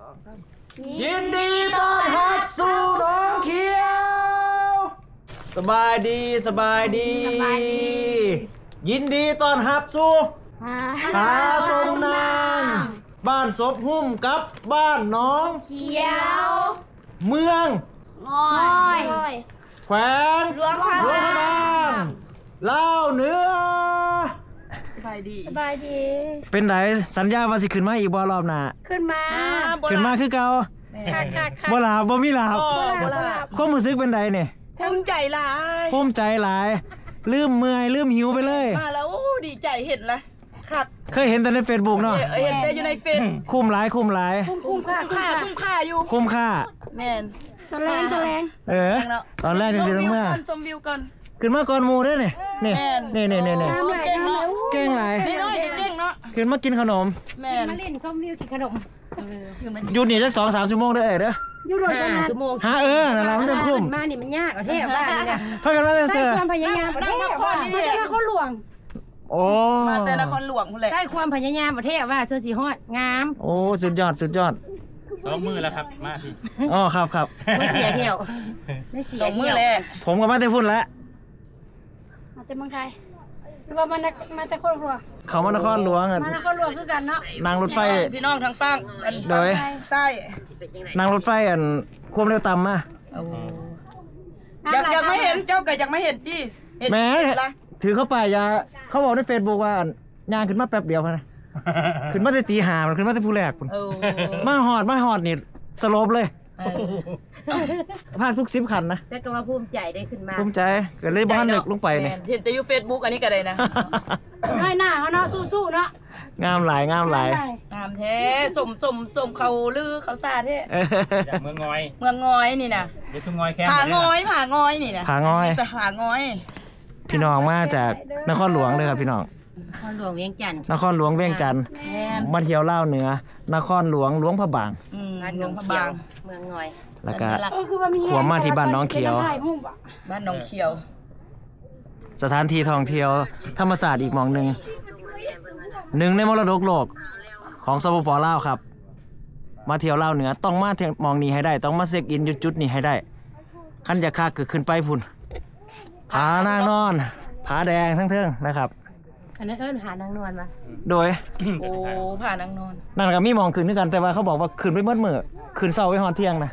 สองสามยินดีต้อนรับสู่หน้องเขียว สบายดีสบายดี สบายดี ยินดีต้อนรับสู่หาหาสมนางบ้านศพหุ้มกับบ้านน้องเขียว เมืองงอย แขวงหลวงพระหลวงพระบางเล่าวเหนือสบายดี สบายดี เป็นไดสัญญาว่าสิขึ้นมาอีกบ่รอบหน้าขึ้นมาขึ้นมาคือเก่าขาดขาดขาดบ่ลาบ่มีลาบโอ้โหล่ะความรู้สึกเป็นไดเนี่ยภูมิใจหลายภูมิใจหลายลืมเมื่อยลืมหิวไปเลย มาแล้วโอ้ดีใจเห็นละครับเคยเห็นแต่ใน Facebook เนาะเห็นแต่อยู่ในเฟซคุ้มหลายคุ้มหลายคุ้มคุ้มค่าค่าคุ้มค่าอยู่คุ้มค่าแม่นตะแรงตะแรงเออตอนแรกจริงๆชแล้ววิวเมื่อก่อนชมวิวก่อน ขึ้นมาก่อนหมูด้วยนี่นี่แม่นนี่นี่นี่นี่โอ้เก่งเนาะเก่งหลายนี่น้อยเก่งเนาะขึ้นมากินขนม แม่นมาเล่นส้มวิวกินขนมอยู่มันหยุดนี่สักสองสามชั่วโมงเด้อเอ้ยเด้ออยู่โดนประมาณชั่วโมงหาเออนั่นล่ะมันจะคุ้มมานี่มันยากเอาเทพบ้านนี่นะพากันมาเจใช้อความพยายามประเทศว่ามันจะเข้าหลวงโอ้มาแต่นครหลวงพุ่นแหละใช่ความพยายามประเทศว่าเสื้อสีฮอดงามโอ้สุดยอดสุดยอดสองมือแล้วครับมาพี่อ๋อครับครับไม่เสียเที่ยวไม่เสีสยองมืเที่อยวแรกผมก็มาแต่พุ่นแล้วมา แต่เมืองไทยหรือว่ามันมาแต่คนหัวเขามานครหลวงอะมานครหลวงคือกันเนาะนั่งรถไฟ พี่น้องทางฝั่งอันโดยใช่นั่งรถไฟอันความเร็วต่ำมาอยากอยากไม่เห็นเจ้าก็อยากไม่เห็นจี้เห็นแหม่เห็นละถือเข้าไปยาเขาบอกในเฟซบุ๊กว่าอันย่างขึ้นมาแป๊บเดียวพอนะขึ้นมาแต่ตีหามันขึ้นมาแต่ผู้แรกพุ่นเออมาหอดมาหอดนี่สโลปเลย เออ ภาคทุกสิบคันนะแต่ก็มาภูมิใจได้ขึ้นมาภูมิใจก็เลยบ้านเด็กลงไปเนี่ยแม่เห็นแต่อยู่เฟซบุ๊กอันนี้ก็ได้นะน้อยหน้าเขาเนาะสู้ๆเนาะงามหลายงามหลายงามแท้สมสมสมเขาลือเขาซาแท้เออจากเมืองงอย เมืองงอยนี่นะเดี๋ยวทุ่งงอยแค่ผางอยผางอยนี่นะผางอยผางอย พี่น้องมาจากนครหลวงเลยครับพี่น้องพรหลวงเวียงจันทร์นครหลวงเวียงจันทร์แม่นมาเที่ยวเล่าวเหนือ นครหลวงหลวงพระบาง อืม บ้านหหลนวองงพระเขียบาวงเมืองงอยแล้วก็ สัญลักษณ์เออคือว่ามีขวามาที่บ้านน้องเขียว ป็นน้ำลาพุ่งปะบ้านหนองเขียว สถานที่ท่องเที่ยวธรรมศาสตร์อีกหมองหนึ่งหนึ่งในมรดกโลกของสปปลาวครับ มาเที่ยวลาวเหนือต้องมาเที่ยวหมองนี้ให้ได้ ต้องมาเช็คอินอยู่จุดนี้ให้ได้ขั้นจะคาคือขึ้นไปพุ่นผานางนอนผาแดงทั้งเทิงนะครับ อันนั้นเอิ้นหานางนวลมาโดยโอ้ผ่านางนอนนั่นก็มีหมองขึ้นด้วยกันแต่ว่าเขาบอกว่าขึ้นไปเมื่อเมื่อขึ้นเสาไว้หอนเที่ยงนะ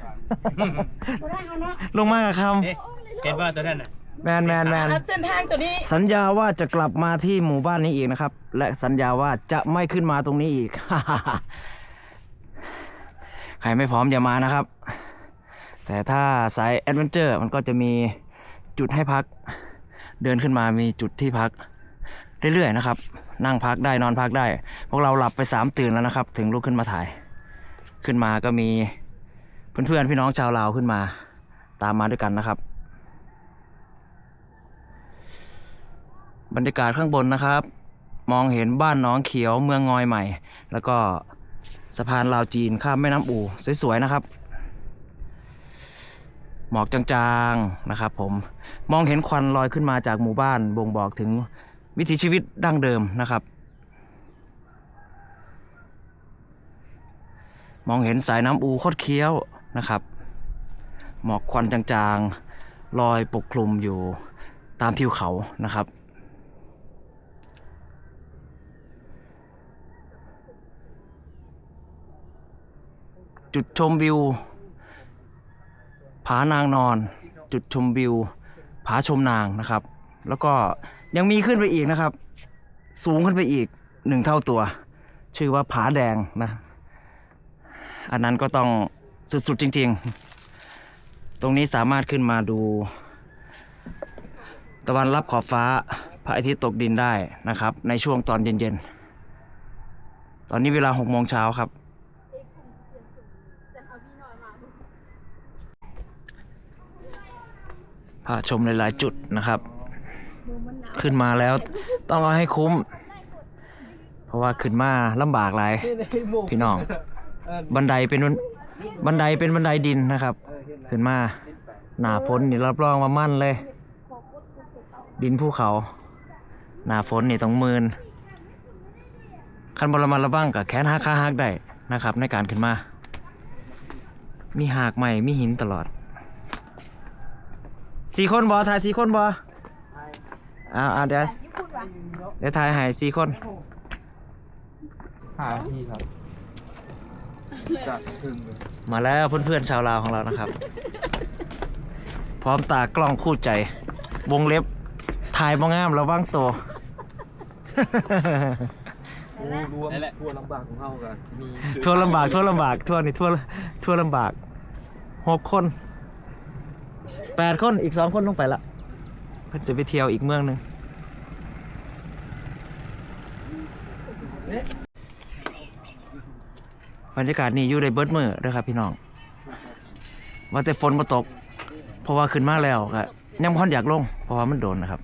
บ่ได้เขาเนาะลงมากับคเอ๊ะเห็นว่าตัวนั้นน่ะำแมนแมนแมนอะเส้นทางตัวนี้ สัญญาว่าจะกลับมาที่หมู่บ้านนี้อีกนะครับ และสัญญาว่าจะไม่ขึ้นมาตรงนี้อีก ใครไม่พร้อมอย่ามานะครับ แต่ถ้าสายแอดเวนเจอร์มันก็จะมีจุดให้พัก เดินขึ้นมามีจุดที่พัก เรื่อยๆนะครับ นั่งพักได้นอนพักได้ พวกเราหลับไปสามตื่นแล้วนะครับ ถึงลุกขึ้นมาถ่าย ขึ้นมาก็มีเพื่อนๆพี่น้องชาวลาวขึ้นมา ตามมาด้วยกันนะครับ บรรยากาศข้างบนนะครับ มองเห็นบ้านน้องเขียวเมืองงอยใหม่ แล้วก็สะพานลาวจีนข้ามแม่น้ำอู่สวยๆนะครับหมอกจางๆนะครับผมมองเห็นควันลอยขึ้นมาจากหมู่บ้านบ่งบอกถึง วิถีชีวิตดั้งเดิมนะครับ มองเห็นสายน้ำอูคดเคี้ยวนะครับ หมอกควันจางๆลอยปกคลุมอยู่ตามทิวเขานะครับจุดชมวิว ผานางนอน จุดชมวิว ผาชมนางนะครับ แล้วก็ ยังมีขึ้นไปอีกนะครับ สูงขึ้นไปอีกหนึ่งเท่าตัว ชื่อว่าผาแดงนะ อันนั้นก็ต้องสุดๆจริง ๆ ตรงนี้สามารถขึ้นมาดู ตะวันรับขอบฟ้าพระอาทิตย์ตกดินได้นะครับ ในช่วงตอนเย็นๆ ตอนนี้เวลาหกโมงเช้าครับ พาชมหลายๆจุดนะครับ ขึ้นมาแล้วต้องเอาให้คุ้ม เพราะว่าขึ้นมาลำบากหลายพี่น้อง บันไดเป็นบันบันไดเป็นบันไดดินนะครับ ขึ้นมาหนาฝนนี่รับรองว่ามั่นเลย ดินภูเขา หนาฝนนี่ต้องมืนคันบรมาระบ้างกับแขนหักขาหักได้นะครับ ในการขึ้นมา มีหากใหม่มีหินตลอดสี่คนบอถ่ายสี่คนบอ อ้าวอ้าวเดี๋ยวเดี๋ยวถ่ายใหายสี่คนหาพี่ครับจะถึงเลยมาแล้วเพื่อนๆชาวลาวของเรานะครับ พร้อมตากล้องคู่ใจ วงเล็บถ่ายบ้งามระวังตัวรวมทั่วลำบากของเฮากับมีทั่วลำบากทั่วลำบากทั่วนี่ทั่วทั่วลำบากหกคนแปดคนอีกสองคนลงไปละ เพื่อจะไปเที่ยวอีกเมืองหนึ่งบรรยากาศนี่อยู่ในเบิร์ดมือเด้อครับพี่น้อง ว่าแต่ฝนมาตก เพราะว่าขึ้นมาแล้วก็ยังพ่อนอยากลง เพราะว่ามันโดนนะครับ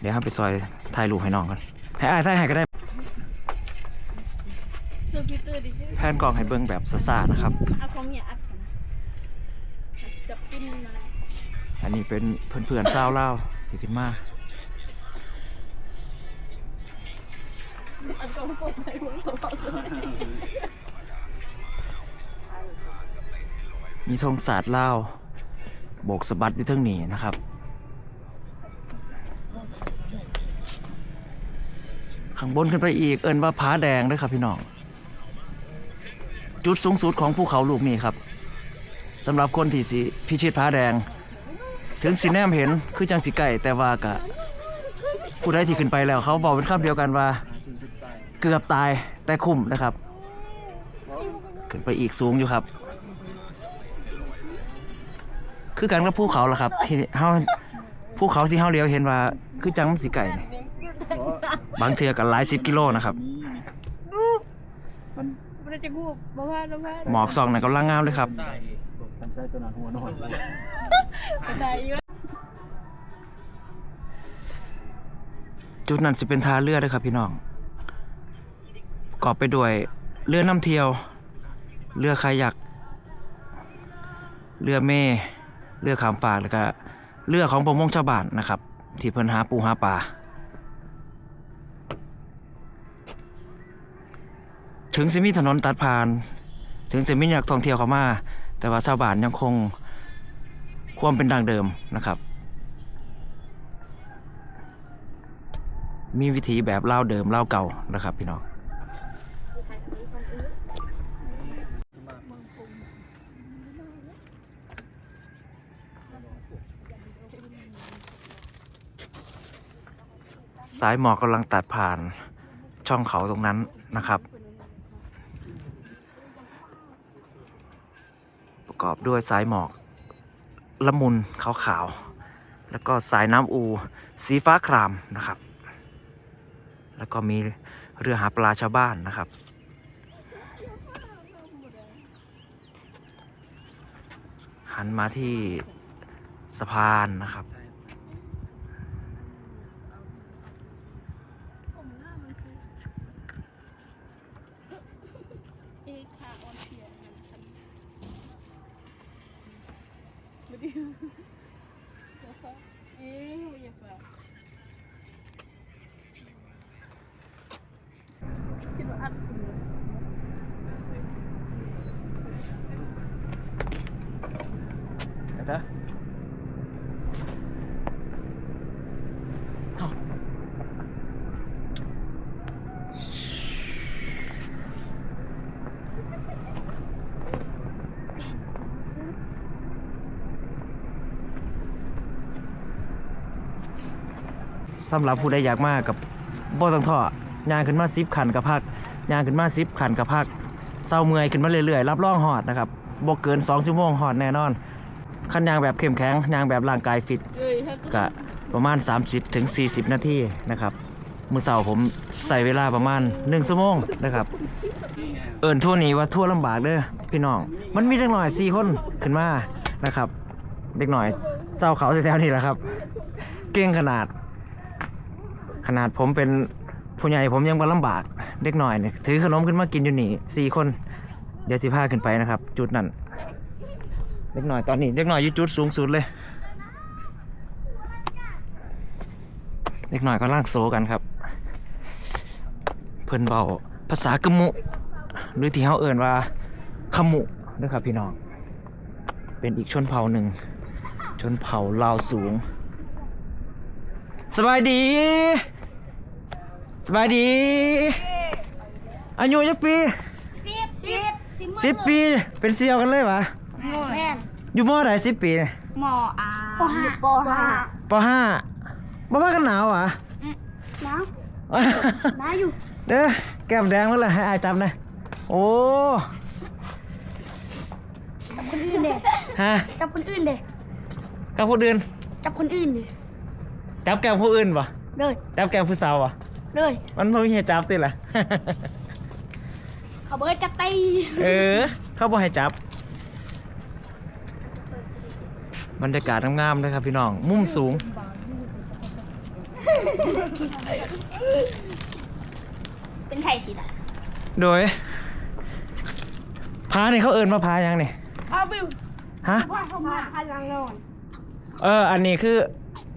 เดี๋ยวเราไปซอยถ่ายรูปให้น้องกันให้อายถ่ายให้ก็ได้เสื้อฟิลเตอร์ดิจิแพนกล้องให้เบิ่งแบบซ่าๆนะครับ เอาของเนี่ยอัด อันนี้เป็นเพื่อนๆเศร้าวเล่าที่ขึ้นมามีธงศาสตร์เล่าโบกสะบัดอยู่ทั้งนี้นะครับข้างบนขึ้นไปอีกเอินว่าผาแดงเด้วยครับพี่น้อง จุดสูงสุดของภูเขาลูกนี้ครับสำหรับคนที่สิพิชิตผาแดง ถึงสิแนมเห็นคือจังสิไก่แต่ว่ากะผู้ใดที่ขึ้นไปแล้ว เขาบอกเป็นคำเดียวกันว่า เกือบตายแต่คุ้มนะครับ ขึ้นไปอีกสูงอยู่ครับ คือกันกับภูเขาล่ะครับ ที่เฮาภูเขาที่เฮาเลี้ยวเห็นว่า คือจังมันสิไก่นี่บางเทือกันหลายสิบกิโลนะครับ มันจะกูบอกว่าบอกว่าหมอกซองนั่นกำลังงามเลยครับกัน ใช้ตัวนั้นหัวนอนได้อยู่จุดนั้นสิเป็นท่าเรือเด้วยครับพี่น้องประกอบไปด้วยเรือน้ำเที่ยว เรือคายัก เรือเมเรือขามฝากแล้วก็เรือของประมงชาวบ้านนะครับ ที่เพิ่นหาปูหาปลาถึงสิมีถนนตัดผ่าน ถึงสิมีนักท่องเที่ยวเข้ามา แต่ว่าชาวบ้านยังคงความเป็นดังเดิมนะครับ มีวิธีแบบเล่าเดิมเล่าเก่านะครับพี่น้องสายหมอกกำลังตัดผ่านช่องเขาตรงนั้นนะครับ ประกอบด้วยสายหมอกละมุนขาวๆ แล้วก็สายน้ำอู สีฟ้าครามนะครับ แล้วก็มีเรือหาปลาชาวบ้านนะครับ หันมาที่สะพานนะครับ เอ๊ะขาออนเพียน ไม่ดีเอ๊ะอย่าฝากคิดว่าอัดคุณนะสำหรับผู้ใดอยากมากกับบ่ต้องท่อยางขึ้นมาซิบขันกับพักยางขึ้นมาซิบขันกับพักเศร้าเมื่อยขึ้นมาเรื่อยๆรับรองหอดนะครับบ่เกิน2ชั่วโมงหอดแน่นอนคันยางแบบเข้มแข็งยางแบบร่างกายฟิตก็ประมาณ 30ถึง40 นาทีนะครับมือเสาร์ผมใส่เวลาประมาณ1ชั่วโมงนะครับ เอิญทั่วนี้ว่าทั่วลำบากเด้อพี่น้อง มันมีเด็กหน่อย4คนขึ้นมานะครับ เด็กหน่อยเศร้าเขาแถวๆนี้แหละครับ เก่งขนาด ขนาดผมเป็นผู้ใหญ่ผมยังบ่ลำบากเด็กหน่อยเนี่ยถือขนมขึ้นมากินอยู่นี่สี่คนเดี๋ยวสิพาขึ้นไปนะครับ จุดนั้นเด็กหน่อยตอนนี้เด็กหน่อยอยู่จุดสูงสุดเลยเด็กหน่อยก็ล่างโซกันครับ เพิ่นเบาภาษากมุ หรือที่เขาเอ่นว่าขมุนะครับพี่น้อง เป็นอีกชนเผ่าหนึ่ง ชนเผ่าลาวสูง สบายดี สบายดี อายุจักปีสิบสิบสิบปีเป็นเซียวกันเลยวะแม่นอยู่มอไหนสิบปีเนี่ยหมออาปห้าปห้าปห้าบ้าบ้ากันหนาวเหรอะน้าน้าอยู่เด้อแก้มแดงมาเลยให้อายจับหน่อยโอ้จับคนอื่นเด้ฮะจับคนอื่นเด้กับผู้อื่นจับคนอื่นเด้จับแก้มผู้อื่นปะเลยจับแก้มผู้สาวปะ เลยมันไม่มีให้จับติล่ะ เขาเบิดจับตีเออ เขาบอกให้จับ บรรยากาศงามๆเลยครับพี่น้อง มุมสูง เป็นไทยสิล่ะโดยพาเนี่ยเขาเอินมาพายังนี่เอาบิวฮะ ว่าเขามาพลังนอนเออ อันนี้คือ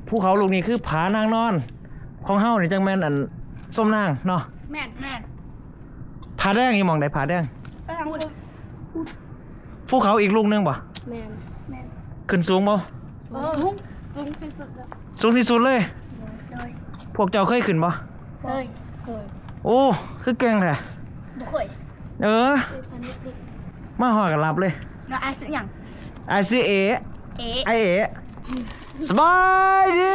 ภูเขาลูกนี้คือผานางนอน ของเฮานี่จังแม่นอัน ส้มนางเนาะแม่นแม่นผาแดงอีหมองได้ผาแดง ไปทางพูดภูเขาอีกลูกหนึงบ่แม่นแม่นขึ้นสูงบ่เออลุงลุงที่สุดแล้วสูงที่สุดเลย เลยพวกเจ้าเคยขึ้นบ่เลยเคยโอ้คือเก่งแท้บ่เคยเออ ตอนนี้เด็กมาหอดกันรับเลยเราอาซื้อหยังไอซีเอ เอ๊ะไอเอสบายดี